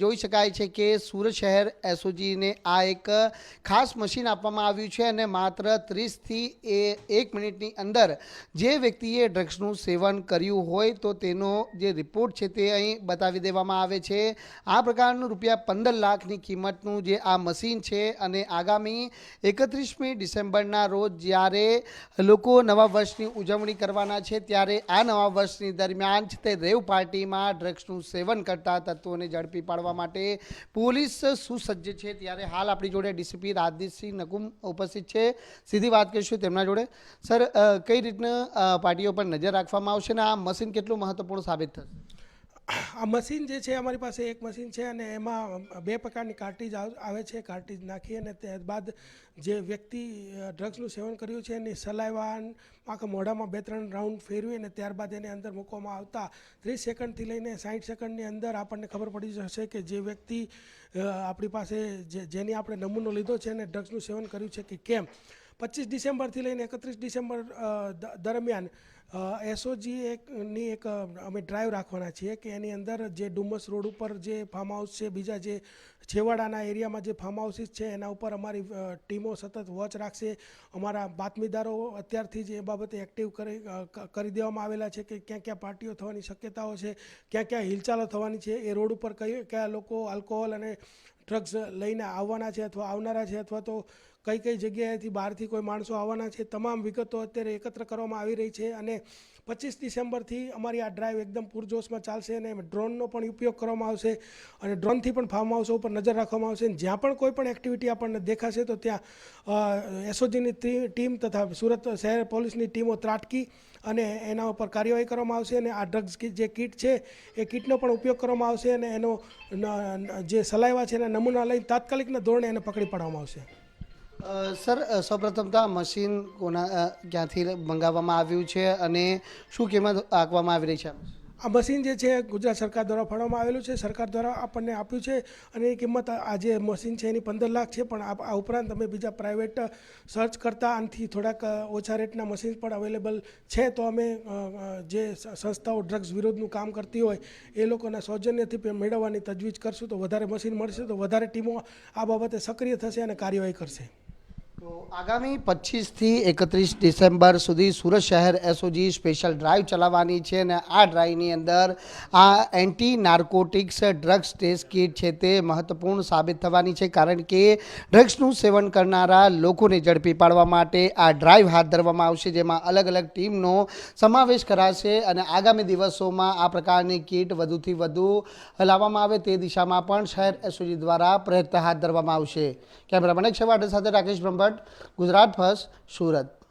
જોઈ શકાય છે કે સુરત શહેર એસઓજીને આ એક ખાસ મશીન આપવામાં આવ્યું છે અને માત્ર ત્રીસથી એ એક મિનિટની અંદર જે વ્યક્તિએ ડ્રગ્સનું સેવન કર્યું હોય તો તેનો જે રિપોર્ટ છે તે અહીં બતાવી દેવામાં આવે છે. આ પ્રકારનું રૂપિયા પંદર લાખની કિંમતનું જે આ મશીન છે અને આગામી એકત્રીસમી ડિસેમ્બરના રોજ જ્યારે લોકો નવા વર્ષની ઉજવણી કરવાના છે ત્યારે આ નવા વર્ષની દરમિયાન તે રેવ પાર્ટીમાં ડ્રગ્સનું સેવન કરતા તત્વોને ઝડપી પાડવા માટે પોલીસ સુસજ્જ છે. ત્યારે હાલ આપણી જોડે ડીસીપી રાજદીપસિંહ નકુમ ઉપસ્થિત છે. સીધી વાત કરીશું તેમના જોડે. સર કઈ રીતના પાર્ટીઓ પર નજર રાખવામાં આવશે અને આ મશીન કેટલું મહત્વપૂર્ણ સાબિત થશે? આ મશીન જે છે, અમારી પાસે એક મશીન છે અને એમાં બે પ્રકારની કાર્ટીજ આવ- છે. કાર્ટીજ નાખી અને ત્યારબાદ જે વ્યક્તિ ડ્રગ્સનું સેવન કર્યું છે, એની સલાઈવા આખા મોઢામાં બે ત્રણ રાઉન્ડ ફેરવી અને ત્યારબાદ એને અંદર મૂકવામાં આવતા ત્રીસ સેકન્ડથી લઈને સાઠ સેકન્ડની અંદર આપણને ખબર પડી જશે કે જે વ્યક્તિ આપણી પાસે જેની આપણે નમૂનો લીધો છે અને ડ્રગ્સનું સેવન કર્યું છે કે કેમ. પચીસ ડિસેમ્બરથી લઈને એકત્રીસ ડિસેમ્બર દરમિયાન એસઓજી એકની એક અમે ડ્રાઈવ રાખવાના છીએ કે એની અંદર જે ડુમસ રોડ ઉપર જે ફાર્મ હાઉસ છે, બીજા જે છેવાડાના એરિયામાં જે ફાર્મ હાઉસીસ છે, એના ઉપર અમારી ટીમો સતત વોચ રાખશે. અમારા બાતમીદારો અત્યારથી જ એ બાબતે એક્ટિવ કરી કરી દેવામાં આવેલા છે કે ક્યાં ક્યાં પાર્ટીઓ થવાની શક્યતાઓ છે, ક્યાં ક્યાં હિલચાલો થવાની છે. એ રોડ ઉપર કઈ, કયા લોકો આલ્કોહોલ અને ડ્રગ્સ લઈને આવવાના છે અથવા આવનારા છે અથવા તો કઈ કઈ જગ્યાએથી બહારથી કોઈ માણસો આવવાના છે, તમામ વિગતો અત્યારે એકત્ર કરવામાં આવી રહી છે અને પચીસ ડિસેમ્બરથી અમારી આ ડ્રાઈવ એકદમ પૂરજોશમાં ચાલશે અને ડ્રોનનો પણ ઉપયોગ કરવામાં આવશે અને ડ્રોનથી પણ ફાર્મ હાઉસો ઉપર નજર રાખવામાં આવશે અને જ્યાં પણ કોઈ પણ એક્ટિવિટી આપણને દેખાશે તો ત્યાં એસઓજીની ટીમ તથા સુરત શહેર પોલીસની ટીમો ત્રાટકી અને એના ઉપર કાર્યવાહી કરવામાં આવશે અને આ ડ્રગ્સ જે કીટ છે, એ કીટનો પણ ઉપયોગ કરવામાં આવશે અને એનો જે સલાઈવા છે એના નમૂના લઈને તાત્કાલિકના ધોરણે એને પકડી પાડવામાં આવશે. સર સૌપ્રથમ તો આ મશીન કોના ક્યાંથી મંગાવવામાં આવ્યું છે અને શું કિંમત આંકવામાં આવી રહી છે? આ મશીન જે છે, ગુજરાત સરકાર દ્વારા ફાળવવામાં આવેલું છે. સરકાર દ્વારા આપણને આપ્યું છે અને એ કિંમત આ જે મશીન છે એની પંદર લાખ છે, પણ આ ઉપરાંત અમે બીજા પ્રાઇવેટ સર્ચ કરતાં આનાથી થોડાક ઓછા રેટના મશીન પણ અવેલેબલ છે. તો અમે જે સંસ્થાઓ ડ્રગ્સ વિરોધનું કામ કરતી હોય, એ લોકોના સૌજન્યથી મેળવવાની તજવીજ કરશું. તો વધારે મશીન મળશે, તો વધારે ટીમો આ બાબતે સક્રિય થશે અને કાર્યવાહી કરશે. આગામી પચીસથી એકત્રીસ ડિસેમ્બર સુધી સુરત શહેર એસઓજી સ્પેશિયલ ડ્રાઈવ ચલાવવાની છે અને આ ડ્રાઈવની અંદર આ anti narcotics drugs test kit છે તે મહત્વપૂર્ણ સાબિત થવાની છે કારણ કે ડ્રગ્સનું સેવન કરનારા લોકોને ઝડપી પાડવા માટે આ ડ્રાઈવ હાથ ધરવામાં આવશે જેમાં અલગ અલગ ટીમનો સમાવેશ કરાશે અને આગામી દિવસોમાં આ પ્રકારની કીટ વધુથી વધુ લાવવામાં આવે તે દિશામાં પણ શહેર એસઓજી દ્વારા પ્રયત્ન હાથ ધરવામાં આવશે. કેમેરામેન અક્ષય સાથે રાકેશ બ્રહ્મભટ્ટ. ગુજરાત ફર્સ્ટ સુરત.